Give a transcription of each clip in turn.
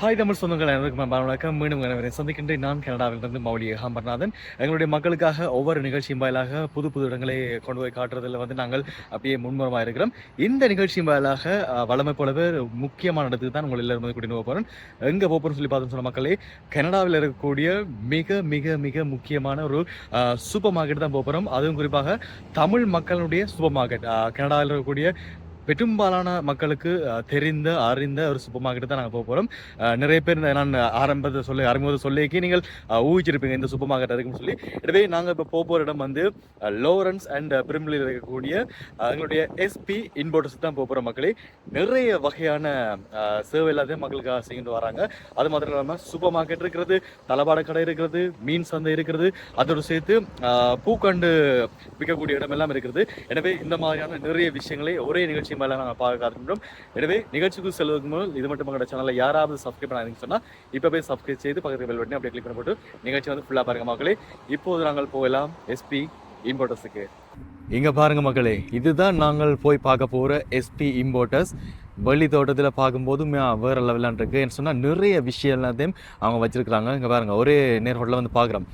Hi Tamil சொந்தங்கள் அனைவருக்கும் அன்பான வணக்கம். மீண்டும் அனைவரை சந்திக்கின்றேன். நான் கனடாவிலிருந்து மௌலி ஹம்பர்நாதன் எங்களுடைய மக்களுக்காக ஒவ்வொரு நிகழ்ச்சியும் வாயிலாக புது புது இடங்களை கொண்டு போய் காட்டுறதில் வந்து நாங்கள் அப்படியே முன்முறமாக இருக்கிறோம். இந்த நிகழ்ச்சியின் வாயிலாக வளமை போலவே முக்கியமான இடத்துக்கு தான் உங்கள் எல்லாரும் வந்து கூட்டிட்டு போக போகிறோம் எங்கே போகிறோம்னு சொல்லி பார்த்தோம்னு சொன்ன மக்களே கனடாவில் இருக்கக்கூடிய மிக மிக மிக முக்கியமான ஒரு சூப்பர் மார்க்கெட் தான் போக போகிறோம் அதுவும் குறிப்பாக தமிழ் மக்களுடைய சூப்பர் மார்க்கெட். கனடாவில் இருக்கக்கூடிய பெரும்பாலான மக்களுக்கு தெரிந்த அறிந்த ஒரு சூப்பர் மார்க்கெட் தான் நாங்கள் போக போகிறோம் நிறைய பேர் இந்த நான் ஆரம்பத்தை சொல்லி அறிமுகத்தை சொல்லிக்கி நீங்கள் ஊகிச்சிருப்பீங்க இந்த சூப்பர் மார்க்கெட் இருக்குன்னு சொல்லி. எனவே நாங்கள் இப்போ போக போகிற இடம் வந்து லோரன்ஸ் அண்ட் பிரிமிலில் இருக்கக்கூடிய எங்களுடைய எஸ்பி இன்போர்ட்டர்ஸ் தான் போக போகிற மக்களே. நிறைய வகையான சேவை எல்லாத்தையும் மக்களுக்காக செய்கிட்டு வராங்க. அது மாத்திரம் இல்லாமல் சூப்பர் மார்க்கெட் இருக்கிறது தளபாட கடை இருக்கிறது மீன் சந்தை இருக்கிறது அதோடு சேர்த்து பூக்கண்டு விற்கக்கூடிய இடம் எல்லாம் இருக்கிறது. எனவே இந்த மாதிரியான நிறைய விஷயங்களை ஒரே நிகழ்ச்சி நிச்சயமாக நாங்கள் பார்க்க காத்துக்கின்றோம் எனவே நிகழ்ச்சிக்கு செல்வதற்கு முதல் இது மட்டும் எங்களோட சேனலில் யாராவது சப்ஸ்கிரைப் பண்ணாதீங்கன்னு சொன்னால் இப்போ போய் சப்ஸ்கிரைப் செய்து பக்கத்தில் பெல் பட்டனை அப்படியே கிளிக் பண்ணி போட்டு நிகழ்ச்சி வந்து ஃபுல்லாக பாருங்க மக்களே. இப்போது நாங்கள் போகலாம் எஸ்பி இம்போர்ட்டர்ஸுக்கு இங்கே பாருங்க மக்களே இதுதான் நாங்கள் போய் பார்க்க போகிற எஸ்பி இம்போர்ட்டர்ஸ் வள்ளி தோட்டத்தில் பார்க்கும்போது வேறு வேற லெவலான் இருக்குது சொன்னால் நிறைய விஷயம் எல்லாத்தையும் அவங்க வச்சிருக்கிறாங்க. இங்கே பாருங்க ஒரே நேர்ஹோட்டலில் வந்து பார்க்குறோம்.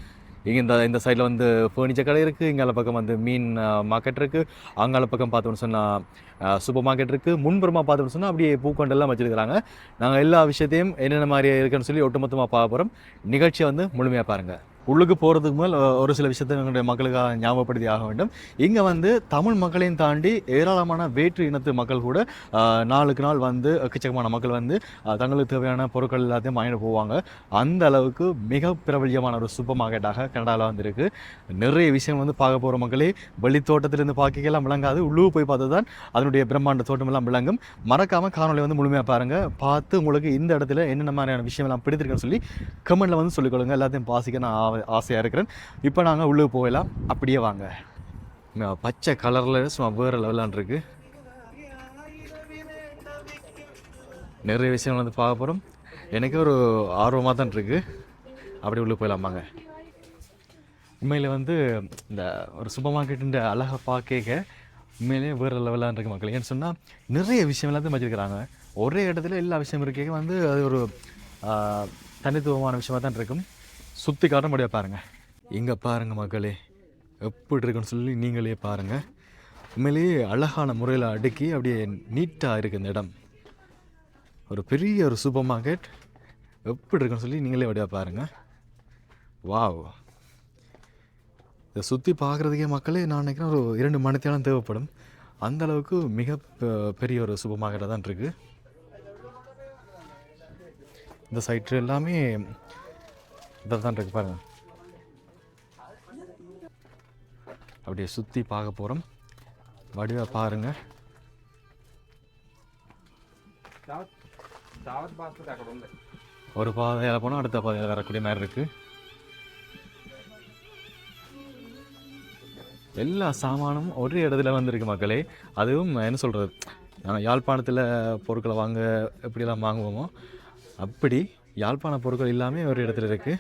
இங்கே இந்த இந்த சைடில் வந்து ஃபர்னிச்சர் கடை இருக்குது இங்கால பக்கம் வந்து மீன் மார்க்கெட் இருக்குது அங்கால பக்கம் பார்த்தோம்னு சொன்னால் சூப்பர் மார்க்கெட் இருக்குது முன்புறமாக பார்த்தோம்னு சொன்னால் அப்படியே பூக்கொண்டெல்லாம் வச்சிருக்கிறாங்க. நாங்கள் எல்லா விஷயத்தையும் என்னென்ன மாதிரி இருக்குன்னு சொல்லி ஒட்டுமொத்தமாக பார்க்க போகிறோம் நிகழ்ச்சியை வந்து முழுமையாக பாருங்கள் உள்ளுக்கு போகிறதுக்கு மேல் ஒரு சில விஷயத்தை எங்களுடைய மக்களுக்காக ஞாபகப்படுத்தி ஆக வேண்டும். இங்கே வந்து தமிழ் மக்களையும் தாண்டி ஏராளமான வேற்று இனத்து மக்கள் கூட நாளுக்கு நாள் வந்து எக்கச்சக்கமான மக்கள் வந்து தங்களுக்கு தேவையான பொருட்கள் எல்லாத்தையும் வாங்கிட்டு போவாங்க. அந்த அளவுக்கு மிக பிரபல்யமான ஒரு சூப்பர் மார்க்கெட்டாக கனடாவில் வந்திருக்கு. நிறைய விஷயம் வந்து பார்க்க போகிற மக்களே. வெளித்தோட்டத்திலிருந்து பார்க்கலாம் விளங்காது. உள்ளூர் போய் பார்த்து தான் அதனுடைய பிரம்மாண்ட தோட்டமெல்லாம் விளங்கும். மறக்காமல் காணொலி வந்து முழுமையாக பாருங்கள் பார்த்து உங்களுக்கு இந்த இடத்துல என்னென்ன மாதிரியான விஷயம்லாம் பிடித்திருக்குன்னு சொல்லி கமெண்ட்டில் வந்து சொல்லிக்கொள்ளுங்க. எல்லாத்தையும் பாசிக்க நான் ஆவ- ஆசையாக இருக்கிறேன். இப்போ நாங்கள் உள்ளே போகலாம் அப்படியே வாங்க. பச்சை கலரில் சும்மா வேறு லெவலான் இருக்கு. நிறைய விஷயங்கள் வந்து பார்க்க போகிறோம் எனக்கு ஒரு ஆர்வமாக தான் இருக்குது அப்படி உள்ளே போயிடலாம் வாங்க. உண்மையில் வந்து இந்த ஒரு சூப்பர் மார்க்கெட்டுன்ற அழகை பார்க்க உண்மையிலேயே வேறு லெவலாக இருக்கு மக்கள். ஏன்னு சொன்னால் நிறைய விஷயம் எல்லாத்தையும் வச்சுருக்கிறாங்க ஒரே இடத்துல எல்லா விஷயம் இருக்கே வந்து அது ஒரு தனித்துவமான விஷயமா தான் இருக்கும். சுற்றி காட்ட முடியாது பாருங்கள் இங்கே பாருங்கள் மக்களே. எப்படி இருக்குன்னு சொல்லி நீங்களே பாருங்கள் உண்மையிலேயே அழகான முறையில் அடுக்கி அப்படியே நீட்டாக இருக்குது இந்த இடம். ஒரு பெரிய ஒரு சூப்பர் மார்க்கெட். எப்படி இருக்குன்னு சொல்லி நீங்களே அப்படியே பாருங்கள் வாவ். இதை சுற்றி பார்க்குறதுக்கே மக்களே நான் நினைக்கிறேன் ஒரு இரண்டு மணித்தேரம் தேவைப்படும். அந்த அளவுக்கு மிக பெ- பெரிய ஒரு சூப்பர் மார்க்கெட்டாக தான் இருக்குது இந்த சைட்டு எல்லாமே இதாக தான் இருக்கு பாருங்க. அப்படியே சுற்றி பார்க்க போகிறோம் வடிவாக பாருங்க. ஒரு பாதையில் போனால் அடுத்த பாதையில் வரக்கூடிய மாதிரி இருக்குது எல்லா சாமானும் ஒரே இடத்துல வந்திருக்கு மக்களே. அதுவும் என்ன சொல்கிறது யாழ்ப்பாணத்தில் பொருட்களை வாங்க எப்படியெல்லாம் வாங்குவோமோ அப்படி யாழ்ப்பாண பொருட்கள் எல்லாமே ஒரு இடத்துல இருக்குது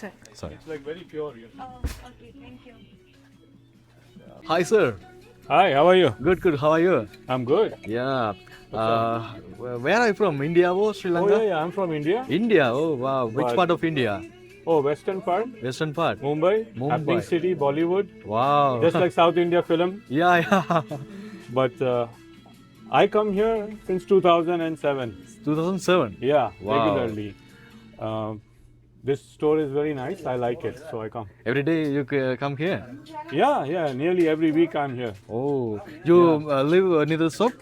sorry hi sir Hi, how are you? Good good how are you I'm good. Yeah where are from இந்தியாவோ Oh Sri Lanka yeah, yeah, I'm from India. India oh வா which part of India Oh, western part, western part Mumbai, Mumbai. happening city, Bollywood, wow just like South India film. Yeah yeah But uh, I come here since 2007. 2007 Yeah, Wow. regularly. Um, this store is very nice. I like it, so I come. Every day you c- come here. Yeah, yeah. Nearly every week I'm here. Oh, you uh, live near the shop?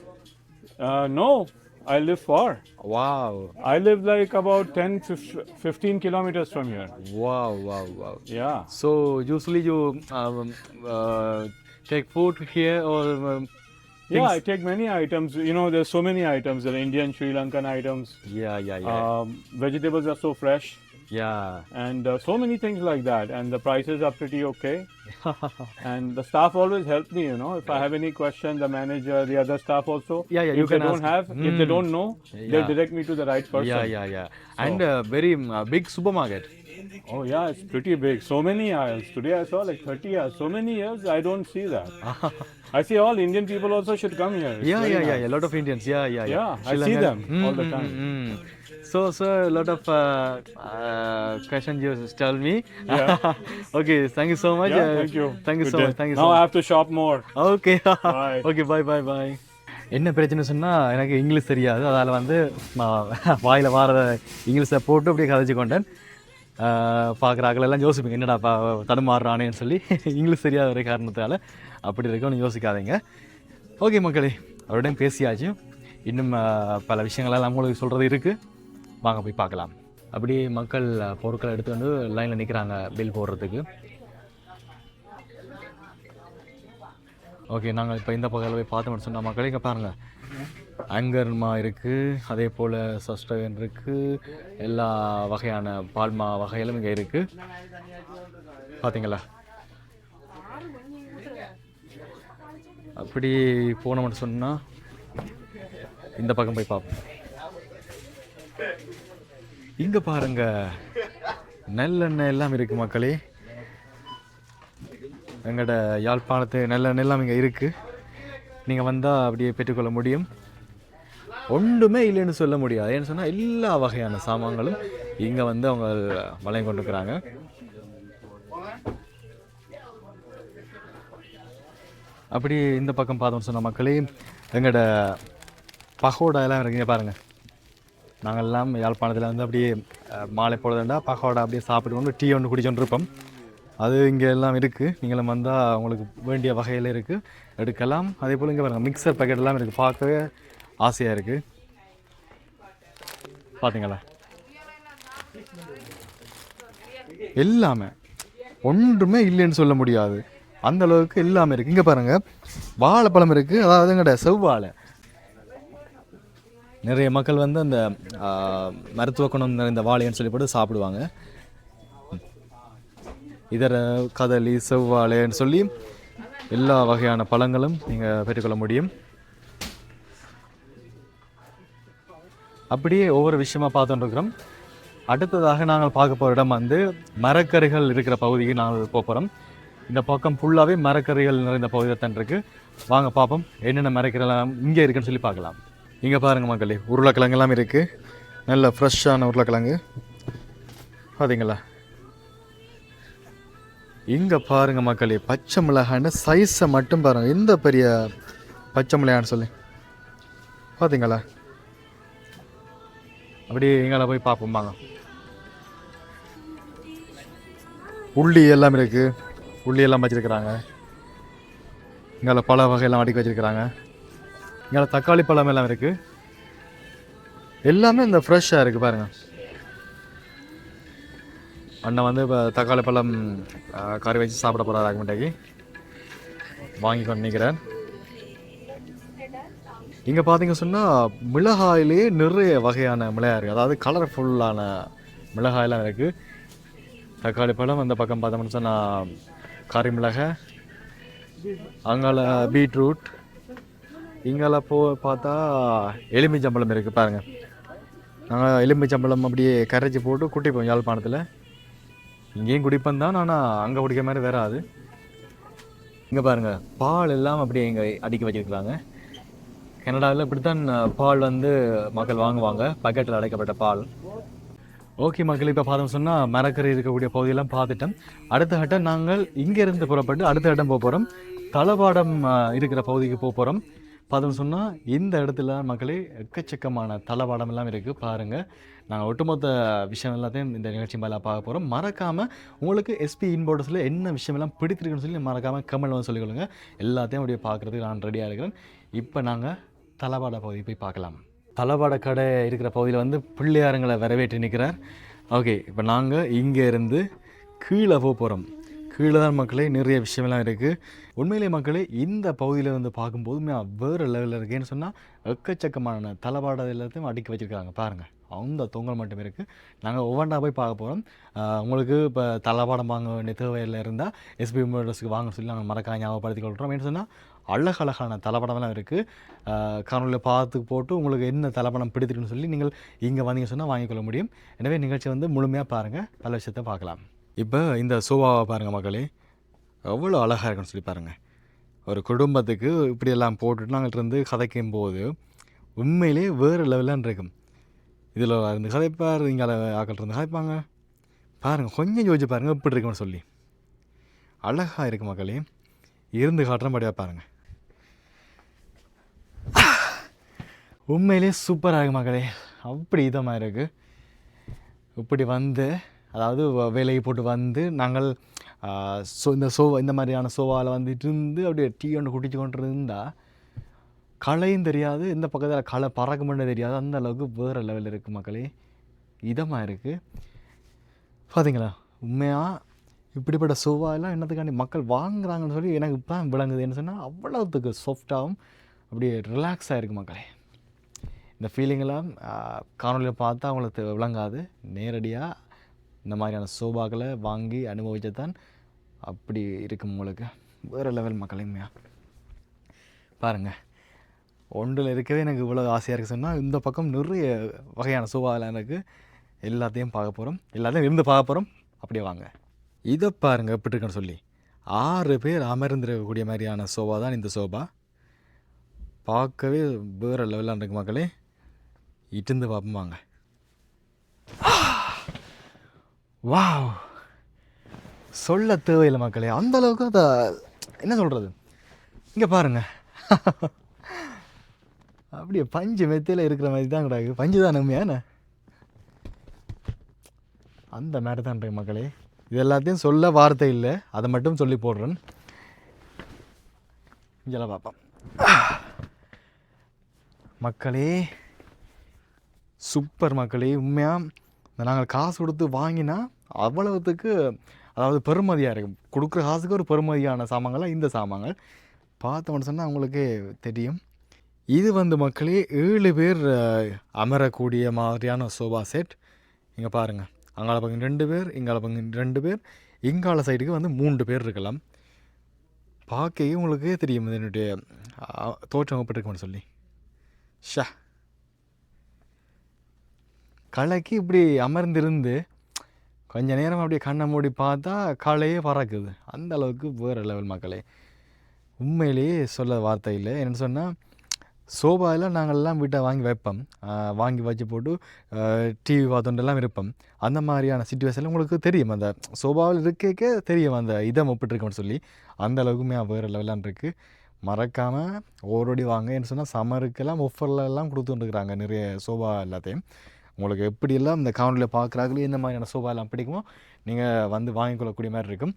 Uh, no, I live far. Wow, I live like about 10 to 15 kilometers from here. wow, wow, wow. Yeah. So usually you um, uh, take food here or um, Yeah, I take many items. You know, there's so many items. There are Indian, Sri Lankan items. yeah, yeah, yeah, Um, vegetables are so fresh, yeah. and uh, so many things like that. And the prices are pretty okay. and the staff always help me. You know, if I have any question, the manager, the other staff also. Yeah, yeah, If you they can don't ask. have, if they Mm. don't know, Yeah. they'll direct me to the right person. yeah, yeah, yeah. And uh, very uh, big supermarket. Oh yeah, it's pretty big. So many aisles. Today I saw like 30 aisles. So many years I don't see that. I see all Indian people also should come here. It's Yeah, very yeah, yeah, nice. yeah. Lot of Indians. Yeah, yeah, yeah. Yeah, I Sri see Lanka- them all the Mm, time. mm, mm. So, sir, a lot of uh, uh, questions you tell me. Yeah. okay, thank you so much. Yeah, Uh, thank you. Thank you Good so day. much. Thank you now so I much. have to shop more. Okay Bye. Okay bye bye bye என்ன பிரச்சனை சொன்னால் எனக்கு English தெரியாது அதால் வந்து வாயில் வார இங்கிலீஷை போட்டு அப்படியே கதைச்சு கொண்டேன் பார்க்குற எல்லாம் யோசிப்பீங்க என்னடா பா தடுமாறுறானேன்னு சொல்லி. இங்கிலீஷ் தெரியாத ஒரு காரணத்தால் அப்படி இருக்கும்னு யோசிக்காதீங்க. ஓகே மக்களே அவரோடையும் பேசியாச்சு. இன்னும் பல விஷயங்களெல்லாம் உங்களுக்கு சொல்கிறது இருக்குது வாங்க போய் பார்க்கலாம். அப்படியே மக்கள் பொருட்களை எடுத்து வந்து லைனில் நிற்கிறாங்க பில் போடுறதுக்கு. ஓகே நாங்கள் இப்போ இந்த பக்கத்தில் போய் பார்த்தோம்னு சொன்னால் மக்களே இங்கே பாருங்கள் ஆங்கர்மா இருக்குது அதே போல் சஸ்டகன் இருக்குது எல்லா வகையான பால்மா வகைகளும் இங்கே இருக்குது பார்த்தீங்களா அப்படி போனோம்னு சொன்னால் இந்த பக்கம் போய் பார்ப்போம் இங்கே பாருங்க நல்லெண்ணெய் எல்லாம் இருக்குது மக்களே. எங்களோட யாழ்ப்பாணத்து நல்லெண்ணெய் எல்லாம் இங்கே இருக்குது நீங்கள் வந்தால் அப்படியே பெற்றுக்கொள்ள முடியும். ஒன்றுமே இல்லைன்னு சொல்ல முடியாது. ஏன்னு சொன்னால் எல்லா வகையான சாமான்களும் இங்கே வந்து அவங்க வளையம் கொண்டுக்கிறாங்க அப்படி இந்த பக்கம் பார்த்தோம்னு சொன்ன மக்களே எங்களோட பகோடா எல்லாம் இருக்குங்க பாருங்கள் நாங்கள் எல்லாம் யாழ்ப்பாணத்தில் வந்து அப்படியே மாலை பொழுதுண்டா பகோடா அப்படியே சாப்பிட்டு கொண்டு டீ ஒன்று குடிச்சோண்டு இருப்போம் அது இங்கே எல்லாம் இருக்குது நீங்களும் வந்தால் உங்களுக்கு வேண்டிய வகையில் இருக்குது எடுக்கலாம். அதே போல் இங்கே பாருங்கள் மிக்சர் பேக்கெட் எல்லாம் இருக்குது பார்க்கவே ஆசையாக இருக்குது பார்த்தீங்களா எல்லாமே. ஒன்றுமே இல்லைன்னு சொல்ல முடியாது. அந்த அளவுக்கு எல்லாமே இருக்குது இங்கே பாருங்கள் வாழைப்பழம் இருக்குது அதாவது எங்கட செவ்வாழை. நிறைய மக்கள் வந்து அந்த மருத்துவ குணம் நிறைந்த வாழைன்னு சொல்லி போட்டு சாப்பிடுவாங்க. இதர கதலி செவ்வாழைன்னு சொல்லி எல்லா வகையான பழங்களும் நீங்கள் பெற்றுக்கொள்ள முடியும். அப்படியே ஒவ்வொரு விஷயமா பார்த்துட்டு இருக்கிறோம். அடுத்ததாக நாங்கள் பார்க்க போகிற இடம் வந்து மரக்கறிகள் இருக்கிற பகுதிக்கு நாங்கள் போகிறோம் இந்த பக்கம் ஃபுல்லாகவே மரக்கறிகள் நிறைந்த பகுதி தான் இருக்குது வாங்க பார்ப்போம். என்னென்ன மரக்கறிகள் இங்கே இருக்குன்னு சொல்லி பார்க்கலாம். இங்கே பாருங்கள் மக்களே உருளைக்கிழங்குலாம் இருக்குது நல்ல ஃப்ரெஷ்ஷான உருளைக்கிழங்கு. பார்த்தீங்களா இங்கே பாருங்க மக்களே பச்சை மிளகான்னு சைஸை மட்டும் பாருங்க. இந்த பெரிய பச்சை மிளகான்னு சொல்லி. பார்த்தீங்களா அப்படியே எங்களை போய் பார்ப்போம் வாங்க. உள்ளி எல்லாம் இருக்கு. உள்ளி எல்லாம் வச்சிருக்கிறாங்க. இங்கே பல வகையெல்லாம் அடுக்கி வச்சிருக்கிறாங்க. இங்கே தக்காளி பழம் எல்லாம் இருக்கு. எல்லாமே இந்த ஃப்ரெஷ்ஷாக இருக்குது பாருங்கள் அண்ணன் வந்து இப்போ தக்காளி பழம் கறி வச்சு சாப்பிட போகிறார் ஆகுமட்டேக்கு வாங்கி கொண்டு நிற்கிறேன் இங்கே பார்த்தீங்க சொன்னால் மிளகாயிலே நிறைய வகையான மிளகாய் இருக்குது அதாவது கலர்ஃபுல்லான மிளகாயெல்லாம் இருக்குது தக்காளி பழம் அந்த பக்கம் பார்த்தோம்னு சொன்னால் கறி மிளகாய் அங்கால பீட்ரூட். இங்கால போ பார்த்தா எலுமிச்சம்பழம் இருக்குது பாருங்கள் நாங்கள் எலுமிச்சம்பழம் அப்படியே கரைச்சி போட்டு குட்டிப்போம் யாழ்ப்பாணத்தில் இங்கேயும் குடிப்போம் தான் ஆனால் அங்கே குடிக்கிற மாதிரி வராது இங்கே பாருங்கள் பால் எல்லாம் அப்படியே இங்கே அடுக்கி வச்சிருக்கிறாங்க. கனடாவில் இப்படித்தான் பால் வந்து மக்கள் வாங்குவாங்க பக்கெட்டில் அடைக்கப்பட்ட பால். ஓகே மக்கள் இப்போ பார்த்தோம் சொன்னால் மரக்கரை இருக்கக்கூடிய பகுதியெல்லாம் பார்த்துட்டோம். அடுத்த கட்டம் நாங்கள் இங்கேருந்து புறப்பட்டு அடுத்த இடம் போக போகிறோம் தளவாடம் இருக்கிற பகுதிக்கு போக போகிறோம் பார்த்தோம் சொன்னால் இந்த இடத்துல மக்களே எக்கச்சக்கமான தளவாடம் எல்லாம் இருக்குது பாருங்கள் நாங்கள் ஒட்டுமொத்த விஷயம் எல்லாத்தையும் இந்த நிகழ்ச்சி மேலே பார்க்க போகிறோம் மறக்காமல் உங்களுக்கு எஸ்பி இன்போர்டஸில் என்ன விஷயம் எல்லாம் பிடித்திருக்குன்னு சொல்லி மறக்காமல் கமெண்ட் வந்து சொல்லிக்கொள்ளுங்க. எல்லாத்தையும் அப்படியே பார்க்குறதுக்கு நான் ரெடியாக இருக்கிறேன். இப்போ நாங்கள் தளவாட பகுதி போய் பார்க்கலாம். தளவாட கடை இருக்கிற பகுதியில் வந்து பிள்ளையாருங்களை வரவேற்றி நிற்கிறார் ஓகே இப்போ நாங்கள் இங்கே இருந்து கீழே போக போகிறோம் கீழே தான் மக்களே நிறைய விஷயம்லாம் இருக்குது உண்மையிலே மக்களே இந்த பகுதியில் வந்து பார்க்கும்போது வேறு லெவலில் இருக்கேன்னு சொன்னால் எக்கச்சக்கமான தளவாட எல்லாத்தையும் அடுக்கி வச்சுருக்காங்க. பாருங்கள் அந்த தொங்கல் மட்டும் இருக்குது நாங்கள் ஒவ்வொன்றா போய் பார்க்க போகிறோம் உங்களுக்கு இப்போ தளவாடம் வாங்க வேண்டிய தேவையில் இருந்தால் எஸ்பி மோட்டர்ஸ்க்கு வாங்க சொல்லி நாங்கள் மறக்காம ஞாபகப்படுத்தி கொள்கிறோம் என்ன சொன்னால் அழகழகான தலைப்படம்லாம் இருக்குது காணொலியில் பார்த்து போட்டு உங்களுக்கு என்ன தலைப்படம் பிடித்திருக்குன்னு சொல்லி நீங்கள் இங்கே வந்தீங்க சொன்னால் வாங்கிக்கொள்ள முடியும். எனவே நிகழ்ச்சி வந்து முழுமையாக பாருங்கள் பல விஷயத்தை பார்க்கலாம். இப்போ இந்த சோபாவை பாருங்கள் மக்களே. எவ்வளோ அழகாக இருக்குன்னு சொல்லி பாருங்கள் ஒரு குடும்பத்துக்கு இப்படியெல்லாம் போட்டுட்டு நாங்கள் இருந்து கதைக்கும் போது உண்மையிலே வேறு லெவலான் இருக்கும். இதில் இருந்து கதைப்பார் இங்கே ஆக்கள் இருந்து கதைப்பாங்க. பாருங்கள் கொஞ்சம் யோசிச்சு பாருங்கள் எப்படி இருக்குன்னு சொல்லி. அழகாக இருக்கு மக்களே. இருந்து காட்டுறபடியாக பாருங்கள் உண்மையிலே சூப்பராக இருக்கு மக்களே. அப்படி இதமாக இருக்குது இப்படி வந்து அதாவது வ- வேலையை போட்டு வந்து நாங்கள் ஸோ சோ இந்த சோவா இந்த மாதிரியான சோவாவில் வந்துட்டு இருந்து அப்படியே டீ ஒன்று குடிச்சு கொண்டு இருந்தால் களையும் தெரியாது இந்த பக்கத்தில் களை பறக்குமென்னு தெரியாது அந்த அளவுக்கு வேறு லெவலில் இருக்குது மக்களே. இதமாக இருக்குது பார்த்தீங்களா உண்மையாக இப்படிப்பட்ட சோவாலாம் என்னத்துக்காண்டி மக்கள் வாங்குறாங்கன்னு சொல்லி எனக்கு இப்போ தான் விளங்குதுன்னு சொன்னால் அவ்வளோத்துக்கு சாஃப்டாகவும் அப்படியே ரிலாக்ஸாக இருக்குது மக்களே. இந்த ஃபீலிங்கெல்லாம் காணொலியில் பார்த்தா அவங்களுக்கு விளங்காது. நேரடியாக இந்த மாதிரியான சோபாக்களை வாங்கி அனுபவிச்சு தான் அப்படி இருக்கும் உங்களுக்கு. வேறு லெவல் மக்களையுமையா பாருங்கள் ஒன்றில் இருக்கவே எனக்கு இவ்வளோ ஆசையாக இருக்குது சொன்னால் இந்த பக்கம் நிறைய வகையான சோபாலாம் இருக்குது எல்லாத்தையும் பார்க்க போகிறோம் எல்லாத்தையும் இருந்து பார்க்க போகிறோம் அப்படியே வாங்க. இதை பாருங்கள் எப்படி இருக்குன்னு சொல்லி. ஆறு பேர் அமர்ந்திருக்கக்கூடிய மாதிரியான சோபா தான் இந்த சோபா. பார்க்கவே வேறு லெவலாக இருக்கு மக்களே. இட்டுந்து பார்ப்போம் வாங்க. வாவ். சொல்ல தேவையில்லை மக்களே. அந்த அளவுக்கு அதை என்ன சொல்கிறது இங்கே பாருங்க. அப்படியே பஞ்சு மெத்தையில் இருக்கிற மாதிரி தான் கிடாக்கு. பஞ்சு தான் உண்மையான அந்த மாதிரி தான் இருக்கு மக்களே. இது எல்லாத்தையும் சொல்ல வார்த்தை இல்லை. அதை மட்டும் சொல்லி போடுறேன். இங்கெல்லாம் பார்ப்போம் மக்களே சூப்பர் மக்களே. உண்மையாக நாங்கள் காசு கொடுத்து வாங்கினா அவ்வளவுத்துக்கு அதாவது பெருமதியாக இருக்கும். கொடுக்குற காசுக்கு ஒரு பெருமதியான சாமான்கள்லாம் இந்த சாமான்கள். பார்த்தோம்னு சொன்னால் அவங்களுக்கே தெரியும். இது வந்து மக்களே ஏழு பேர் அமரக்கூடிய மாதிரியான சோபா செட். இங்கே பாருங்கள் அங்கால பங்கு ரெண்டு பேர் இங்கால பங்கு ரெண்டு பேர். இங்கால சைடுக்கு வந்து மூன்று பேர் இருக்கலாம். பார்க்கவே உங்களுக்கே தெரியும் என்னுடைய தோற்றம் எப்படி இருக்கும்னு சொல்லி. ஷா. களைக்கு இப்படி அமர்ந்திருந்து கொஞ்ச நேரம் அப்படியே கண்ணை மூடி பார்த்தா களையே பறக்குது. அந்த அளவுக்கு வேறு லெவல் மக்களே. உண்மையிலேயே சொல்ல வார்த்தை இல்லை என்னென்னு சொன்னால் சோபாவில் நாங்கள்லாம் வீட்டை வாங்கி வைப்போம். வாங்கி வச்சு போட்டு டிவி பார்த்துட்டுலாம் இருப்போம். அந்த மாதிரியான சுச்சுவேஷனில் உங்களுக்கு தெரியும். அந்த சோபாவில் இருக்கேக்கே தெரியும் அந்த இதை ஒப்பிட்டுருக்கோம்னு சொல்லி. அந்த அளவுக்குமே வேறு லெவலான் இருக்குது மறக்காமல் ஓரோடி வாங்க. என்ன சொன்னால் சம்மருக்கெல்லாம் ஒஃபரில் எல்லாம் கொடுத்துட்டுருக்குறாங்க நிறைய சோபா எல்லாத்தையும். உங்களுக்கு எப்படியெல்லாம் இந்த காணொலியில் பார்க்குறாங்களோ இந்த மாதிரியான சோபாலாம் பிடிக்குமோ நீங்கள் வந்து வாங்கிக்கொள்ளக்கூடிய மாதிரி இருக்கும்.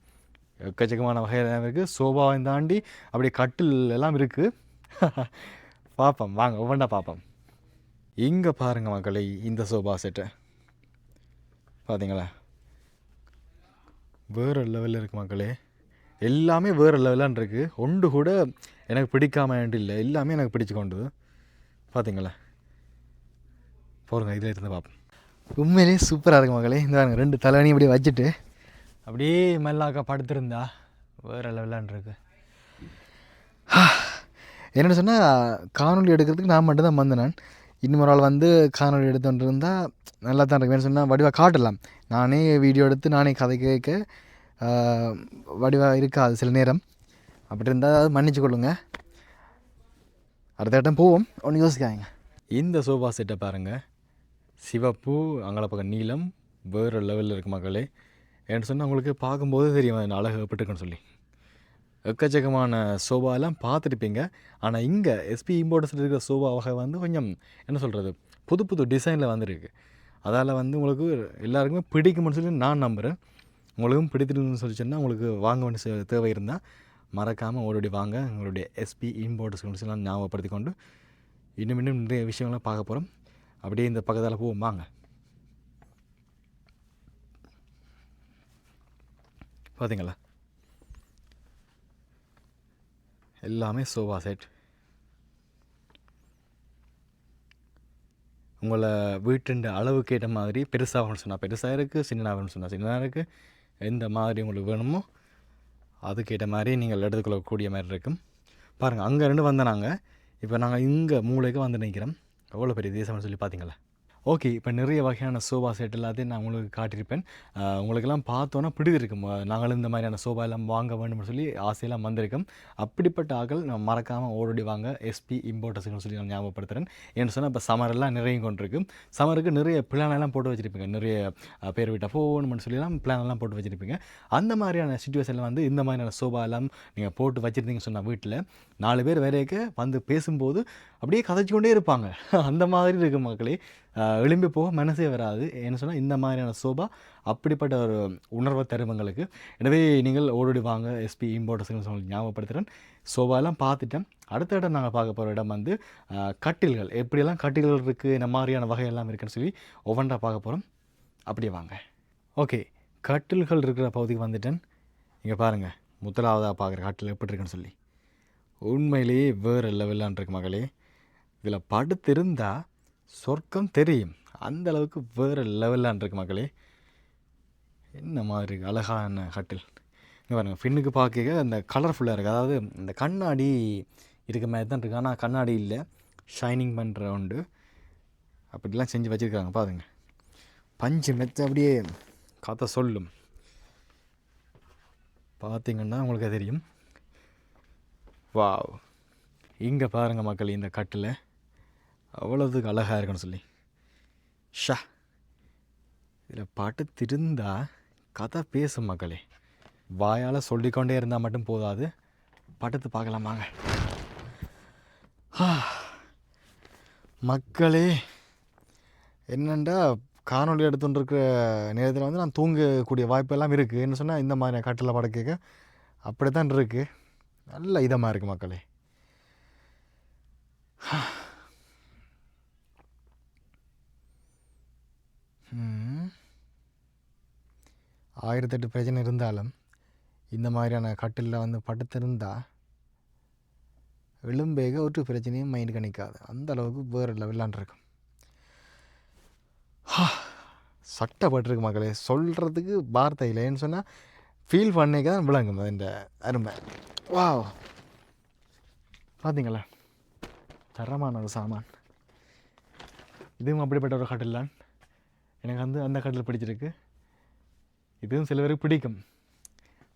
எக்கச்சக்கமான வகையெல்லாம் இருக்குது சோபாவை தாண்டி அப்படியே கட்டில் எல்லாம் இருக்குது பார்ப்போம் வாங்க ஒவ்வொன்றா பார்ப்போம் இங்கே பாருங்கள் மக்களை இந்த சோபா செட்டை பார்த்தீங்களா வேறு லெவலில் இருக்குது மக்களே. எல்லாமே வேறு லெவலான் இருக்குது ஒன்று கூட எனக்கு பிடிக்காம இல்லை எல்லாமே எனக்கு பிடிச்சு கொண்டது. பார்த்தீங்களா போருங்க இதில் இருந்து பார்ப்போம் உண்மையிலே சூப்பராக இருக்கு மகளே இந்த பாருங்க ரெண்டு தலைவணி அப்படியே வச்சுட்டு அப்படியே மெல்லாக்கா படுத்திருந்தா வேறு லெவலான் இருக்கு என்னென்னு சொன்னால் காணொலி எடுக்கிறதுக்கு நான் மட்டும்தான் வந்தேன் நான். இன்னொரு ஆள் வந்து காணொலி எடுத்துட்டு இருந்தால் நல்லா தான் இருக்கு என்ன சொன்னால் வடிவாக காட்டலாம். நானே வீடியோ எடுத்து நானே கதை கேட்க வடிவாக இருக்காது சில நேரம். அப்படி இருந்தால் மன்னிச்சு கொள்ளுங்க. அடுத்த இடம் போவோம். ஒன்று யோசிக்காங்க இந்த சோஃபா செட்டை பாருங்கள் சிவப்பு அங்கே பக்கம் நீளம் வேறு லெவலில் இருக்கு மக்களே. ஏன்னு சொன்னால் உங்களுக்கு பார்க்கும்போது தெரியும் அது அழகு எப்படிருக்குன்னு சொல்லி. எக்கச்சக்கமான சோபாலாம் பார்த்துருப்பீங்க. ஆனால் இங்கே எஸ்பி இம்போர்ட்ஸில் இருக்கிற சோபா வகை வந்து கொஞ்சம் என்ன சொல்கிறது புது புது டிசைனில் வந்திருக்கு. அதால் வந்து உங்களுக்கு எல்லாருக்குமே பிடிக்கும்னு சொல்லி நான் நம்புகிறேன் உங்களுக்கும் பிடித்திருக்குன்னு சொல்லி சொன்னால் உங்களுக்கு வாங்க வேண்டிய தேவை இருந்தால் மறக்காமல் ஓடோடி வாங்க. உங்களுடைய எஸ்பி இம்போர்ட்ஸ் சொல்லி நான் ஞாபகப்படுத்தி கொண்டு இன்னும் இன்னும் நிறைய விஷயங்கள்லாம் பார்க்க போகிறோம் அப்படியே இந்த பக்கத்தில் போவோம் வாங்க. பார்த்தீங்களா எல்லாமே சோஃபா செட் உங்களை வீட்டுண்ட அளவுக்கு ஏற்ற மாதிரி பெருசாகணும்னு சொன்னால் பெருசாக இருக்குது சின்னதாகணும்னு சொன்னால் சின்னதாக இருக்குது எந்த மாதிரி உங்களுக்கு வேணுமோ அதுக்கேற்ற மாதிரி நீங்கள் எடுத்துக்கொள்ளக்கூடிய மாதிரி இருக்கும். பாருங்கள் அங்கே ரெண்டு வந்த நாங்கள் இப்போ நாங்கள் இங்கே மூளைக்கு வந்து நிற்கிறோம் எவ்வளோ பெரிய தேசம்னு சொல்லி பார்த்தீங்களா ஓகே இப்போ நிறைய வகையான சோபா செட் எல்லாத்தையும் நான் உங்களுக்கு காட்டியிருப்பேன். உங்களுக்கெல்லாம் பார்த்தோன்னா பிடித்திருக்கும். நாங்களும் இந்த மாதிரியான சோபா எல்லாம் வாங்க வேண்டும்னு சொல்லி ஆசையெல்லாம் வந்திருக்கும். அப்படிப்பட்ட ஆக்கள் நான் மறக்காமல் ஓடோடி வாங்க எஸ்பி இம்போர்ட்டர்ஸ்னு சொல்லி நான் ஞாபகப்படுத்துகிறேன் ஏன்னு சொன்னால் இப்போ சமரெல்லாம் நிறைய கொண்டிருக்கு. சமருக்கு நிறைய பிளானெல்லாம் போட்டு வச்சுருப்பீங்க. நிறைய பேர் விட்டால் போகணும்னு சொல்லிலாம் பிளானெல்லாம் போட்டு வச்சுருப்பீங்க. அந்த மாதிரியான சுச்சுவேஷனில் வந்து இந்த மாதிரியான சோபா எல்லாம் நீங்கள் போட்டு வச்சுருந்தீங்கன்னு சொன்னால் வீட்டில் நாலு பேர் வேறையக்க வந்து பேசும்போது அப்படியே கதைச்சு கொண்டே இருப்பாங்க. அந்த மாதிரி இருக்கும் மக்களே. எழும்பி போக மனசே வராது. என்ன சொன்னால் இந்த மாதிரியான சோபா அப்படிப்பட்ட ஒரு உணர்வை தரும் எங்களுக்கு. எனவே நீங்கள் ஓடோடி வாங்க எஸ்பி இம்போர்ட்டர்ஸ்னு சொல்லி ஞாபகப்படுத்துகிறேன் சோபாலாம் பார்த்துட்டேன். அடுத்த இடம் நாங்கள் பார்க்க போகிற இடம் வந்து கட்டில்கள். எப்படியெல்லாம் கட்டில்கள் இருக்குது இந்த மாதிரியான வகையெல்லாம் இருக்குன்னு சொல்லி ஒவ்வொன்றா பார்க்க போகிறோம் அப்படியே வாங்க. ஓகே. கட்டில்கள் இருக்கிற பகுதிக்கு வந்துட்டேன். இங்கே பாருங்கள் முதலாவதாக பார்க்குற கட்டில் எப்படி இருக்குன்னு சொல்லி. உண்மையிலேயே வேறு லெவலான் இருக்கு மகளே இதில் படுத்திருந்தால் சொர்க்கம் தெரியும். அந்த அளவுக்கு வேறு லெவலான் இருக்கு மக்களே. என்ன மாதிரி அழகான கட்டில் இங்கே பாருங்கள் ஃபின்னுக்கு பார்க்க அந்த கலர்ஃபுல்லாக இருக்குது அதாவது இந்த கண்ணாடி இருக்க மாதிரி தான் இருக்குது ஆனால் கண்ணாடி இல்லை. ஷைனிங் பண்ணுற உண்டு. அப்படிலாம் செஞ்சு வச்சுருக்காங்க. பாருங்க. பஞ்சு மெத்த அப்படியே கதை சொல்லும். பார்த்தீங்கன்னா உங்களுக்கு அது தெரியும். வாவ். இங்கே பாருங்கள் மக்கள் இந்த கட்டில். அவ்வளோதுக்கு அழகாக இருக்குன்னு சொல்லி. ஷா. இதில் பாட்டு திருந்தா கதை பேசும் மக்களே. வாயால் சொல்லிக்கொண்டே இருந்தால் மட்டும் போதாது. படுத்து பார்க்கலாமாங்க மக்களே என்னண்டா காணொலி எடுத்துட்டுருக்கிற நேரத்தில் வந்து நான் தூங்கக்கூடிய வாய்ப்பெல்லாம் இருக்குது என்ன சொன்னால் இந்த மாதிரி கட்டில் படுக்க அப்படி தான் இருக்குது நல்ல இதமாக இருக்குது மக்களே. ஆயிரத்தெட்டு பிரச்சனை இருந்தாலும் இந்த மாதிரியான கட்டிலில் வந்து படுத்திருந்தா எலும்பேக ஒரு பிரச்சனையும் மைண்டுக்கு நிற்காது அந்த அளவுக்கு வேறு லெவலான் இருக்கும். சட்டப்பட்டிருக்கு மக்களே. சொல்கிறதுக்கு வார்த்தை இல்லைன்னு சொன்னால் ஃபீல் பண்ணிக்க தான் விளங்கும் இந்த அருமை. வாவ் பார்த்தீங்களா தரமான ஒரு சாமான். இதுவும் அப்படிப்பட்ட ஒரு கட்டில் தான் எனக்கு வந்து அந்த கட்டில் பிடிச்சிருக்கு. இதுவும் சில பேருக்கு பிடிக்கும்.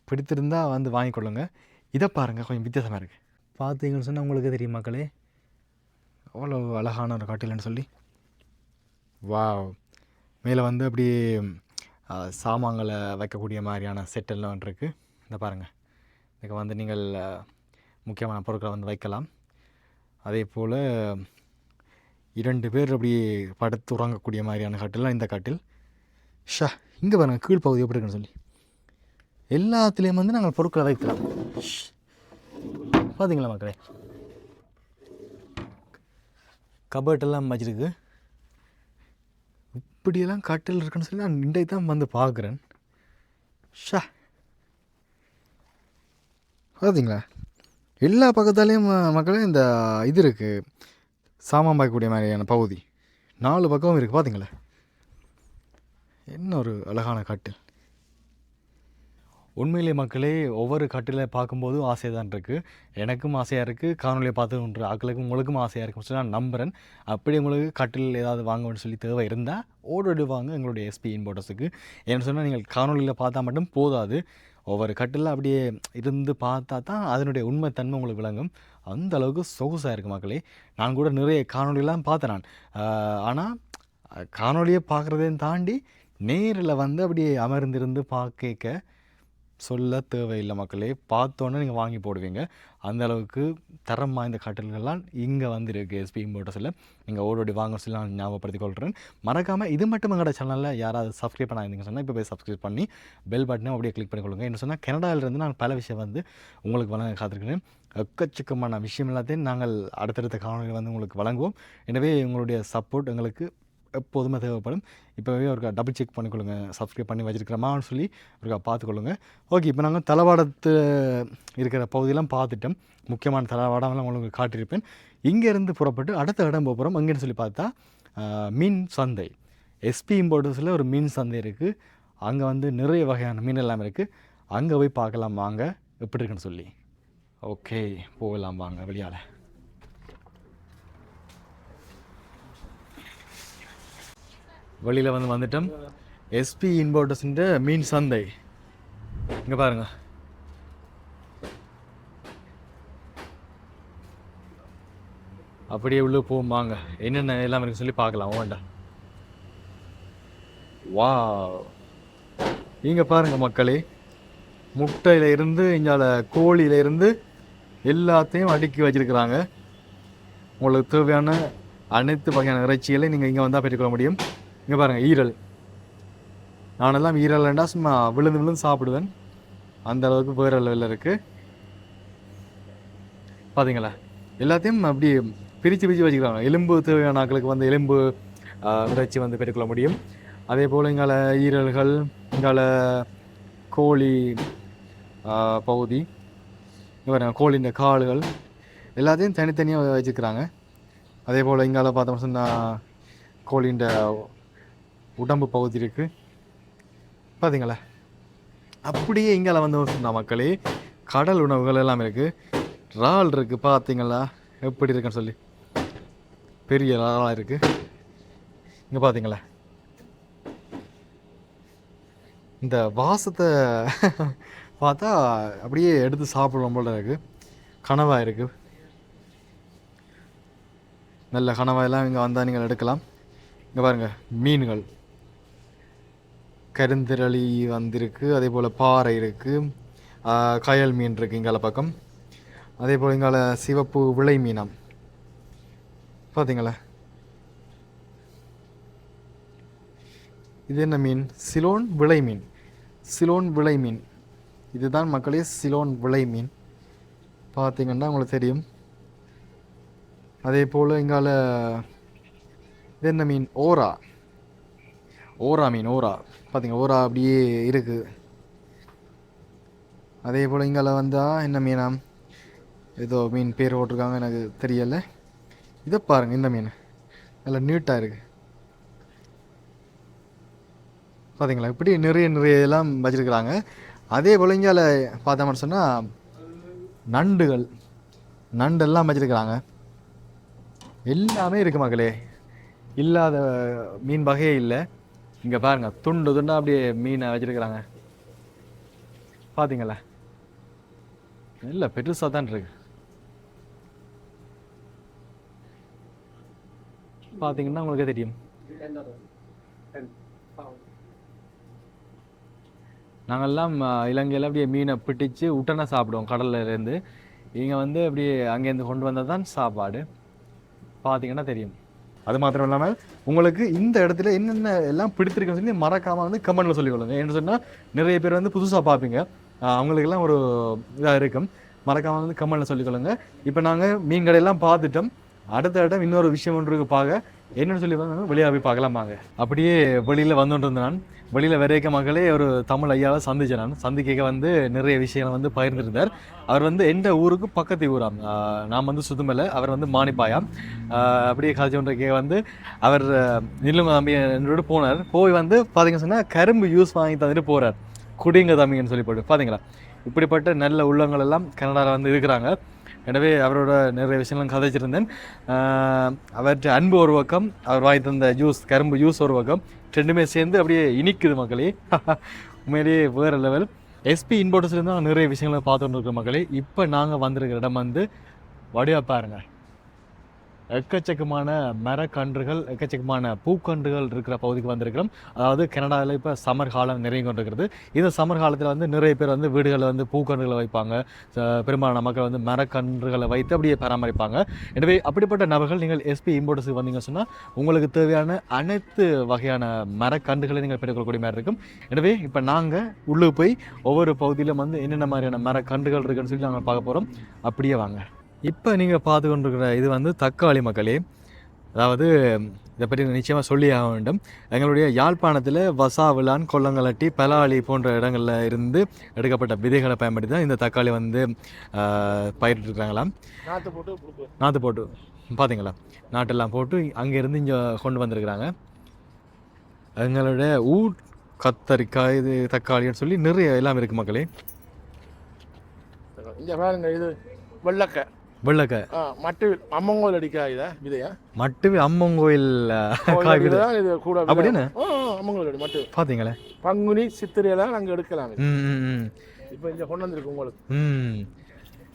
பிடித்திருந்தா வந்து வாங்கிக்கொள்ளுங்க இதை பாருங்கள் கொஞ்சம் வித்தியாசமாக இருக்குது பார்த்தீங்கன்னு சொன்னால் உங்களுக்கு தெரியும் மக்களே. அவ்வளோ அழகான ஒரு கட்டில்னு சொல்லி. வாவ். மேலே வந்து அப்படியே ஆ, சாமான்களை வைக்கக்கூடிய மாதிரியான செட் எல்லாம் இருக்குது இந்த பாருங்கள் இதுக்கு வந்து நீங்கள் முக்கியமான பொருட்களை வந்து வைக்கலாம். அதே போல் இரண்டு பேர் அப்படியே படுத்து உறங்கக்கூடிய மாதிரியான கட்டிலாம் இந்த காட்டில். ஷா இங்கே பாருங்கள் கீழ்ப்பகுதி எப்படி இருக்குன்னு சொல்லி. எல்லாத்துலேயும் வந்து நாங்கள் பொருட்களை வைக்கலாம். பார்த்தீங்களா மக்களே? கபர்ட் எல்லாம் வச்சிருக்கு. இப்படியெல்லாம் காட்டில் இருக்குன்னு சொல்லி நான் இன்றைக்கு தான் வந்து பார்க்குறேன். ஷா. பார்த்தீங்களா எல்லா பக்கத்தாலேயும் மக்களே இந்த இது இருக்குது சாமான் பார்க்கக்கூடிய மாதிரியான பகுதி. நாலு பக்கமும் இருக்குது பார்த்தீங்களா என்ன ஒரு அழகான கட்டில் உண்மையிலே மக்களே ஒவ்வொரு கட்டிலை பார்க்கும்போதும் ஆசையாக தான் இருக்குது எனக்கும் ஆசையாக இருக்குது காணொலியை பார்த்து ஆக்களுக்கும் உங்களுக்கும் ஆசையாக இருக்குன்னு சொல்லி நான் நம்புகிறேன் அப்படி உங்களுக்கு கட்டில் ஏதாவது வாங்கணும்னு சொல்லி தேவை இருந்தால் ஓடோடி வாங்க எங்களுடைய எஸ்பி இன்போட்டஸுக்கு ஏன்னு சொன்னால் நீங்கள் காணொலியில் பார்த்தா மட்டும் போதாது. ஒவ்வொரு கட்டில் அப்படியே இருந்து பார்த்தா தான் அதனுடைய உண்மை தன்மை உங்களுக்கு விளங்கும். அந்த அளவுக்கு சொகுசாக இருக்குது மக்களே. நான் கூட நிறைய காணொலியெலாம் பார்த்தேன் நான். ஆனால் காணொலியை பார்க்குறதையும் தாண்டி நேரில் வந்து அப்படியே அமர்ந்திருந்து பார்க்க சொல்ல தேவையில்லை மக்களே. பார்த்தோன்னே நீங்கள் வாங்கி போடுவீங்க. அந்த அளவுக்கு தரம் வாய்ந்த கட்டல்கள்லாம் இங்கே வந்துருக்கு இருக்குது எஸ்பி இம்போர்ட்டஸில் நீங்கள் ஓடோடி வாங்க சொல்லி நான் ஞாபகப்படுத்திக் கொள்கிறேன் மறக்காமல் இது மட்டும் எங்களோட சேனலில் யாராவது சப்ஸ்கிரைப் பண்ணாங்க சொன்னால் இப்போ போய் சப்ஸ்கிரைப் பண்ணி பெல் பட்டனை அப்படியே கிளிக் பண்ணிக்கொள்ளுங்க. என்ன சொன்னால் கனடாவிலிருந்து நான் பல விஷயம் வந்து உங்களுக்கு வழங்க காத்திருக்கிறேன். எக்கச்சக்கமான விஷயம் எல்லாத்தையும் நாங்கள் அடுத்தடுத்த காணொலியில் வந்து உங்களுக்கு வழங்குவோம். எனவே உங்களுடைய சப்போர்ட் எங்களுக்கு எப்போதுமே தேவைப்படும். இப்போவே ஒருக்கா டபுள் செக் பண்ணிக்கொள்ளுங்க. சப்ஸ்கிரைப் பண்ணி வச்சுருக்கிறோமான்னு சொல்லி ஒருக்கா பார்த்துக்கொள்ளுங்க. ஓகே இப்போ நாங்கள் தளவாடத்து இருக்கிற பகுதியெல்லாம் பார்த்துட்டோம். முக்கியமான தளவாடம்லாம் உங்களுக்கு காட்டியிருப்பேன். இங்கேருந்து புறப்பட்டு அடுத்த இடம் போகிறோம் அங்கேன்னு சொல்லி பார்த்தா மீன் சந்தை. எஸ்பி இம்போர்ட்டர்ஸில் ஒரு மீன் சந்தை இருக்குது அங்கே வந்து நிறைய வகையான மீன் எல்லாம் இருக்குது அங்கே போய் பார்க்கலாம் வாங்க. எப்படி இருக்குன்னு சொல்லி. ஓகே போகலாம் வாங்க வெளியால். வெளியில் வந்து வந்துட்டோம். எஸ்பி இன்போர்ட்டர்ஸ்ன்ற மீன் சந்தை. இங்கே பாருங்க. அப்படியே உள்ள போவோம் வாங்க. என்னென்ன எல்லாம் இருக்கு சொல்லி பார்க்கலாம் வேண்டாம் வா இங்கே பாருங்க மக்களே. முட்டையில இருந்து இங்கால கோழியில இருந்து எல்லாத்தையும் அடுக்கி வச்சிருக்கிறாங்க. உங்களுக்கு தேவையான அனைத்து வகையான இறைச்சிகளை நீங்கள் இங்கே வந்தால் பெற்றுக்கொள்ள முடியும். இங்கே பாருங்கள் ஈரல். நானெல்லாம் ஈரல்ண்டா சும்மா விழுந்து விழுந்து சாப்பிடுவேன். அந்த அளவுக்கு வேறு லெவலில் இருக்குது பார்த்தீங்களா எல்லாத்தையும் அப்படி பிரித்து பிரித்து வச்சுக்கிறாங்க. எலும்பு தேவையான ஆக்களுக்கு வந்து எலும்பு இறைச்சி வந்து பெற்றுக்கொள்ள முடியும். அதே போல் எங்களை ஈரல்கள் எங்களை கோழி பகுதி. பாருங்கள் கோழியின் கால்கள். எல்லாத்தையும் தனித்தனியாக வச்சுக்கிறாங்க. அதே போல் இங்கால பார்த்தோம் சொன்னால் கோழின்ற உடம்பு பகுதி இருக்குது பார்த்தீங்களா அப்படியே இங்கே வந்து சொன்ன மக்களே கடல் உணவுகள் எல்லாம் இருக்குது இறால் இருக்குது பார்த்தீங்களா எப்படி இருக்குன்னு சொல்லி. பெரிய இறாலாக இருக்குது இங்கே பார்த்தீங்களா இந்த வாசத்தை பார்த்தா அப்படியே எடுத்து சாப்பிடுவோம் போல இருக்குது கனவாக இருக்குது நல்ல கனவாயெல்லாம் இங்கே வந்தால் நீங்கள் எடுக்கலாம். இங்கே பாருங்கள் மீன்கள். கருந்திரளி வந்திருக்கு அதே போல் பாறை இருக்குது கயல் மீன் இருக்குது இங்கால பக்கம். அதே போல் இங்கால சிவப்பு விளை மீனம். பார்த்தீங்களா இது என்ன மீன்? சிலோன் விளை மீன். சிலோன் விளை மீன். இதுதான் மக்களே சிலோன் விளை மீன். பார்த்தீங்கன்னா உங்களுக்கு தெரியும். அதே போல் இங்கால இது என்ன மீன்? ஓரா. ஓரா மீன் ஓரா. பார்த்தீங்க ஊரா அப்படியே இருக்குது அதே போல் இங்கால வந்தால் என்ன மீனா? ஏதோ மீன் பேர் போட்டிருக்காங்க எனக்கு தெரியலை. இதை பாருங்கள் இந்த மீன். நல்லா நீட்டாக இருக்குது பார்த்தீங்களா இப்படி நிறைய நிறைய எல்லாம் வச்சிருக்கிறாங்க. அதே போல் இங்கால பார்த்தோம்னு சொன்னால் நண்டுகள். நண்டெல்லாம் வச்சிருக்கிறாங்க. எல்லாமே இருக்குது மக்களே. இல்லாத மீன் வகையே இல்லை. இங்கே பாருங்க துண்டு துண்டாக அப்படியே மீனை வச்சுருக்கிறாங்க. பார்த்தீங்களா இல்லை பெருசாக தான் இருக்கு. பார்த்தீங்கன்னா உங்களுக்கே தெரியும். நாங்கள்லாம் இலங்கையில் அப்படியே மீனை பிடிச்சு உடனே சாப்பிடுவோம் கடல்லேருந்து இங்கே வந்து அப்படியே அங்கேருந்து கொண்டு வந்தால் தான் சாப்பாடு. பார்த்தீங்கன்னா தெரியும். அது மாத்திரம் இல்லாமல் உங்களுக்கு இந்த இடத்துல என்னென்ன எல்லாம் பிடித்திருக்குன்னு சொல்லி மறக்காமல் வந்து கமெண்ட்டில் சொல்லிக்கொள்ளுங்க. ஏன்னு சொன்னால் நிறைய பேர் வந்து புதுசாக பார்ப்பீங்க. அவங்களுக்கெல்லாம் ஒரு இதாக இருக்கும். மறக்காமல் வந்து கமெண்ட்டில் சொல்லிக்கொள்ளுங்க. இப்போ நாங்கள் மீன் கடையெல்லாம் பார்த்துட்டோம். அடுத்த இடம் இன்னொரு விஷயம் ஒன்று பார்க்க என்னன்னு சொல்லி பார்த்தாங்க வெளியே போய் பார்க்கலாமாங்க. அப்படியே வெளியில் வந்துட்டு நான். வெளியில் வரைக்க மக்களே ஒரு தமிழ் ஐயாவை சந்திச்சேன் நான். சந்திக்க வந்து நிறைய விஷயங்களை வந்து பகிர்ந்துருந்தார். அவர் வந்து எந்த ஊருக்கு பக்கத்து ஊராம் நான் வந்து சுதுமலை அவர் வந்து மானிப்பாயாம் அப்படியே காட்சி ஒன்றைக்கே வந்து அவர் நில்லுங்க தம்பி என்னோட போனார். போய் வந்து பார்த்தீங்க சொன்னால் கரும்பு யூஸ் வாங்கி தந்துட்டு போகிறார் குடிங்க தம்பிங்கன்னு சொல்லி போட்டு பார்த்தீங்களா இப்படிப்பட்ட நல்ல உள்ளங்கள் எல்லாம் கனடாவில் வந்து இருக்கிறாங்க. எனவே அவரோட நிறைய விஷயங்களும் கதைச்சிருந்தேன். அவற்றை அன்பு ஒரு பக்கம் அவர் வாங்கி தந்த ஜூஸ் கரும்பு ஜூஸ் ஒரு பக்கம் ரெண்டுமே சேர்ந்து அப்படியே இனிக்குது மக்களே. உண்மையிலேயே வேறு லெவல் எஸ்பி இன்போர்ட்டர்ஸ்லேருந்து நிறைய விஷயங்களை பார்த்துட்டு இருக்கிற மக்களே. இப்போ நாங்கள் வந்திருக்கிற இடம் வந்து வடிவா பாருங்கள் எக்கச்சக்கமான மரக்கன்றுகள் எக்கச்சக்கமான பூக்கன்றுகள் இருக்கிற பகுதிக்கு வந்திருக்கிறோம். அதாவது கனடாவில் இப்போ சமர் காலம் நிறைய கொண்டிருக்கிறது இந்த சமர் காலத்தில் வந்து நிறைய பேர் வந்து வீடுகளில் வந்து பூக்கன்றுகளை வைப்பாங்க. பெரும்பாலான மக்கள் வந்து மரக்கன்றுகளை வைத்து அப்படியே பராமரிப்பாங்க. எனவே அப்படிப்பட்ட நபர்கள் நீங்கள் எஸ்பி இம்போர்ட்டர்ஸுக்கு வந்தீங்க சொன்னால் உங்களுக்கு தேவையான அனைத்து வகையான மரக்கன்றுகளை நீங்கள் பெற்றுக்கொள்ளக்கூடிய மாதிரி இருக்கும். எனவே இப்போ நாங்கள் உள்ளே போய் ஒவ்வொரு பகுதியிலும் வந்து என்னென்ன மாதிரியான மரக்கன்றுகள் இருக்குன்னு சொல்லி நாங்கள் பார்க்க போகிறோம் அப்படியே வாங்க. இப்போ நீங்கள் பார்த்து கொண்டிருக்கிற இது வந்து தக்காளி மக்களே. அதாவது இதை பற்றி நிச்சயமாக சொல்லி ஆக வேண்டும். எங்களுடைய யாழ்ப்பாணத்தில் வசாவிலான் கொல்லங்கலட்டி பலாளி போன்ற இடங்களில் இருந்து எடுக்கப்பட்ட விதைகளை பயன்படுத்தி தான் இந்த தக்காளி வந்து பயிரிட்டுருக்காங்களாம் நாற்று போட்டு நாற்று போட்டு. பார்த்தீங்களா நாட்டெல்லாம் போட்டு அங்கேருந்து இங்கே கொண்டு வந்திருக்கிறாங்க. எங்களோட ஊர் கத்தரிக்காய் இது தக்காளின்னு சொல்லி நிறைய எல்லாம் இருக்குது மக்களே. பாருங்க இது வெள்ளக்க. வெள்ளக்க ஆ மட்டு அம்மங்கோல் அடிக்கா இதை? விதையா? மட்டுமே அம்மங்கோயில் காய் விதை. இது கூட. அப்படின்னு? அடி மட்டு. பார்த்தீங்களே பங்குனி சித்திரையெல்லாம் நாங்கள் எடுக்கலாம் இப்போ இங்க கொண்டு வந்திருக்கு உங்களுக்கு.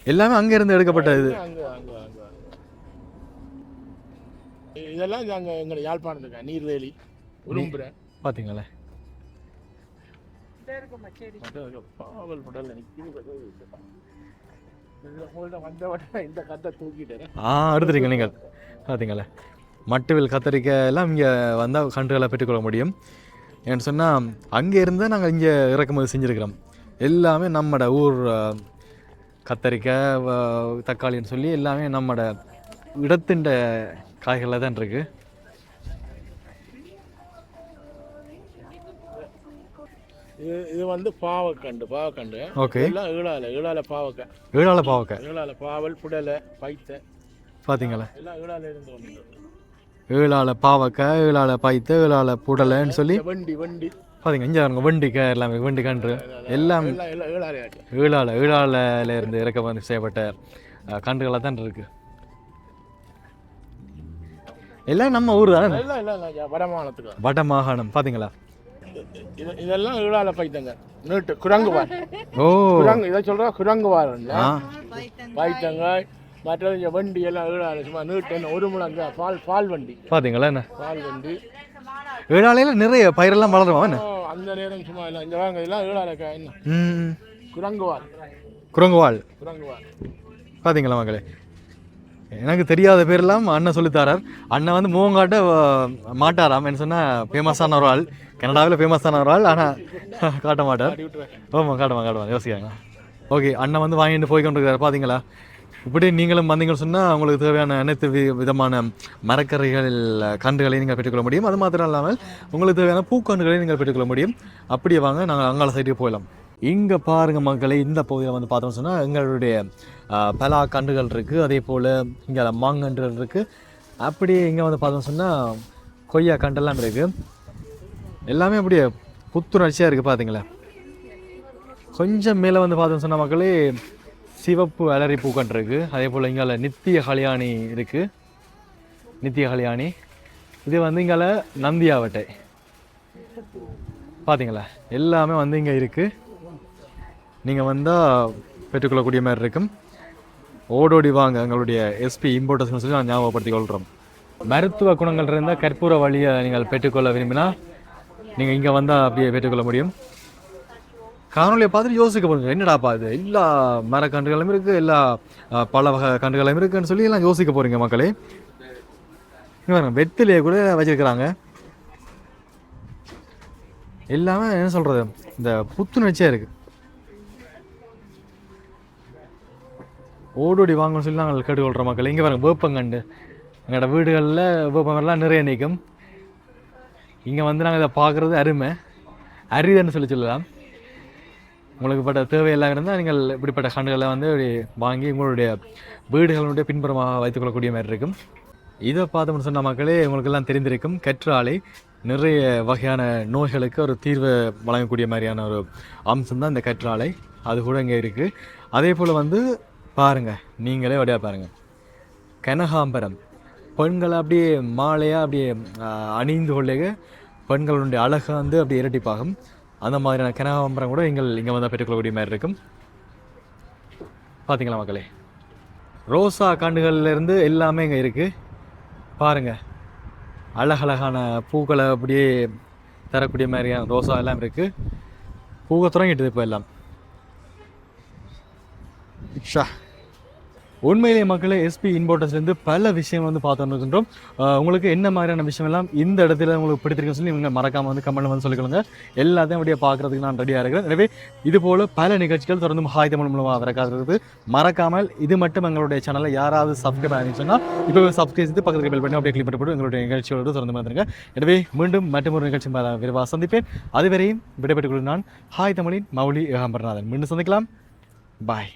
எல்லாமே அங்கே இருந்து எடுக்கப்பட்ட இது. அங்க அங்க அங்க இ- இதெல்லாம் அங்க எங்க யாழ்ப்பாணத்துக்கு நீர்வேலி உரும்புற. பார்த்தீங்களே பாவல் படல நிற்கிது ஆ எடுத்துறீங்க நீங்கள். பார்த்தீங்களா மட்டுவில் கத்தரிக்காய் எல்லாம் இங்கே வந்தால் கன்றுகளை பெற்றுக்கொள்ள முடியும். ஏன்னு சொன்னால் அங்கே இருந்தால் நாங்கள் இங்கே இறக்குமதி செஞ்சுருக்கிறோம். எல்லாமே நம்மட ஊர் கத்தரிக்காய் தக்காளின்னு சொல்லி எல்லாமே நம்மட இடத்துண்ட காய்களில் தான் இருக்குது இது இது வந்து பாவக்கண்டு பாவக்கண்டு. ஓகே. எல்லாம் ஈழால ஈழால பாவக்காய் ஏழால பாவக்காய் ஈழால பாவல் புடலை பைத்தை. பார்த்தீங்களா எல்லாம் ஈழால இருந்து வந்தது. ஏழால பாவக்காய் ஏழால பைத்த ஏழால புடலைன்னு சொல்லி வண்டி வண்டி. பார்த்தீங்க இங்கே பாருங்க வெண்டிக்காய் எல்லாமே வெண்டி கன்று. எல்லாம் ஈழால ஈழால ஈழால இருந்து இறக்குமதி செய்யப்பட்ட கன்றுகளாக தான் இருக்கு. எல்லாம் நம்ம ஊர் தானே? எல்லாம் எல்லாம் எல்லாம் வடமானத்துக்கு வட மாகாணம் பார்த்தீங்களா இதெல்லாம் ஈழால பைத்தங்க. நீட்டு குரங்குவார் ஓ. குரங்கு இதை சொல்றா குரங்குவார் ஆ. பைத்தங்காய் மற்றது இங்க வண்டி எல்லாம் ஈழால சும்மா நீட்டு என்ன ஒரு முழங்க பால் பால் வண்டி. பார்த்தீங்களா என்ன? பால் வண்டி. ஈழாலையில் நிறைய பயிரெல்லாம் ஆ, அந்த நேரம் சும்மா இல்லை இந்த வாங்க இதெல்லாம் ஈழால க- என்ன? குரங்குவார் குரங்குவாள் குரங்குவார் பார்த்தீங்களா மகளே எனக்கு தெரியாத பேரெல்லாம் அண்ணன் சொல்லித்தாரார் அண்ணன் வந்து முகங்காட்ட அஹ், மாட்டாராம். என்ன சொன்னால் ஃபேமஸான ஒரு ஆள். கனடாவில் ஃபேமஸான ஒரு ஆள் ஆனால் காட்ட மாட்டார் ஆமாம் காட்டுவாங்க காட்டுவாங்க யோசிக்காங்க ஓகே அண்ணன் வந்து வாங்கிட்டு போய் கொண்டிருக்காரு பார்த்தீங்களா இப்படி நீங்களும் வந்தீங்கன்னு சொன்னால் உங்களுக்கு தேவையான அனைத்து வி விதமான மரக்கறிகள் கன்றுகளை நீங்கள் பெற்றுக்கொள்ள முடியும். அது மாத்திரம் இல்லாமல் உங்களுக்கு தேவையான பூக்கன்றுகளை நீங்கள் பெற்றுக்கொள்ள முடியும். அப்படியே வாங்க நாங்கள் அங்கால சைட்டுக்கு போயிடலாம். இங்கே பாருங்கள் மக்களை இந்த பகுதியில் வந்து பார்த்தோம்னு சொன்னால் எங்களுடைய பலா கன்றுகள் இருக்குது அதே போல் இங்கே மாங்கன்றுகள் இருக்குது அப்படியே இங்கே வந்து பார்த்தோம்னு சொன்னால் கொய்யா கண்டெல்லாம் இருக்குது எல்லாமே அப்படியே புத்துணர்ச்சியாக இருக்குது பார்த்தீங்களா கொஞ்சம் மேலே வந்து பார்த்தோம்னு சொன்ன மக்களே சிவப்பு அலரி பூக்கன் இருக்குது அதே போல் இங்கால நித்திய கல்யாணி இருக்குது நித்திய கல்யாணி. இது வந்து இங்கால நந்தியாவட்டை. பார்த்தீங்களா எல்லாமே வந்து இங்கே இருக்குது நீங்கள் வந்தால் பெற்றுக்கொள்ளக்கூடிய மாதிரி இருக்கும். ஓடோடி வாங்க எங்களுடைய எஸ்பி இம்போர்ட்டர்ஸ்னு சொல்லி நான் ஞாபகப்படுத்திக் கொள்கிறோம் மருத்துவ குணங்கள் இருந்தால் கற்பூர வழியை நீங்கள் பெற்றுக்கொள்ள விரும்பினா நீங்கள் இங்கே வந்தால் அப்படியே பெற்றுக்கொள்ள முடியும். காணொலியை பார்த்துட்டு யோசிக்க போறீங்க. என்னடாப்பா இது? எல்லா மரக்கன்றுகளும் இருக்குது எல்லா பல வகை கன்றுகளும் இருக்குன்னு சொல்லி எல்லாம் யோசிக்க போகிறீங்க மக்களே. இங்கே வெத்திலேயே கூட வச்சிருக்கிறாங்க. எல்லாமே என்ன சொல்கிறது இந்த புத்துணர்ச்சியாக இருக்குது ஓடோடி வாங்கணும்னு சொல்லி நாங்கள் கேட்டுக்கொள்கிற மக்கள். இங்கே பாருங்கள் வேப்பங்கண்டு எங்களோட வீடுகளில் வேப்பங்கள்லாம் நிறைய நிற்கும் இங்கே வந்து நாங்கள் இதை பார்க்குறது அருமை. அரிதுன்னு சொல்லி சொல்லலாம். உங்களுக்கு பட்ட தேவையெல்லாம் இருந்தால் நீங்கள் இப்படிப்பட்ட கண்டுகளை வந்து வாங்கி உங்களுடைய வீடுகளுடைய பின்புறமாக வைத்துக்கொள்ளக்கூடிய மாதிரி இருக்கும். இதை பார்த்தோம்னு சொன்ன மக்களே உங்களுக்கெல்லாம் தெரிந்திருக்கும் கற்றாழை நிறைய வகையான நோய்களுக்கு ஒரு தீர்வு வழங்கக்கூடிய மாதிரியான ஒரு அம்சம் தான் இந்த கற்றாழை. அது கூட இங்கே இருக்குது அதே போல் வந்து பாருங்கள் நீங்களே வழியாக பாருங்கள் கனகாம்பரம். பெண்களை அப்படியே மாலையாக அப்படியே அணிந்து கொள்ளைக பெண்களுடைய அழகை வந்து அப்படியே இரட்டிப்பாகும். அந்த மாதிரியான கனகாம்பரம் கூட எங்கள் இங்கே வந்தால் பெற்றுக்கொள்ளக்கூடிய மாதிரி இருக்கும். பார்த்தீங்களா மக்களே? ரோசா காண்டுகள்லேருந்து எல்லாமே இங்கே இருக்குது பாருங்கள் அழகழகான பூக்களை அப்படியே தரக்கூடிய மாதிரியான ரோசா எல்லாம் இருக்குது பூவை தொடங்கிட்டுது இப்போ எல்லாம். ஷா. உண்மையிலேயே மக்களை எஸ்பி இம்போர்ட்டர்ஸ்லேருந்து பல விஷயம் வந்து பார்த்துட்டு இருக்கின்றோம் உங்களுக்கு என்ன மாதிரியான விஷயம் எல்லாம் இந்த இடத்துல உங்களுக்கு பிடித்திருக்குன்னு சொல்லி நீங்கள் மறக்காமல் வந்து கமெண்ட் வந்து சொல்லிக்கொள்ளுங்க. எல்லாத்தையும் அப்படியே பார்க்கறதுக்கு நான் ரெடியாக இருக்கிறேன். எனவே இது போல் பல நிகழ்ச்சிகள் தொடர்ந்து ஹாய் தமிழ் மூலமாக வரக்காகிறது மறக்காமல் இது மட்டும் எங்களுடைய சேனலை யாராவது சப்ஸ்கிரைப் ஆகிடுச்சுன்னா இப்போ சப்ஸ்கிரைப் செய்து பக்கத்தில் பெல் பண்ணி அப்படியே கிளிக் பண்ணி போட்டு எங்களுடைய நிகழ்ச்சியோடு தொடர்ந்து வந்துருங்க எனவே மீண்டும் மற்றும் ஒரு நிகழ்ச்சி விரைவாக சந்திப்பேன். அதுவரையும் விடைபெற்றுக் கொள்கிறேன் நான் ஹாய் தமிழின் மௌலி ஏகாம்பரநாதன். மீண்டும் சந்திக்கலாம். பாய்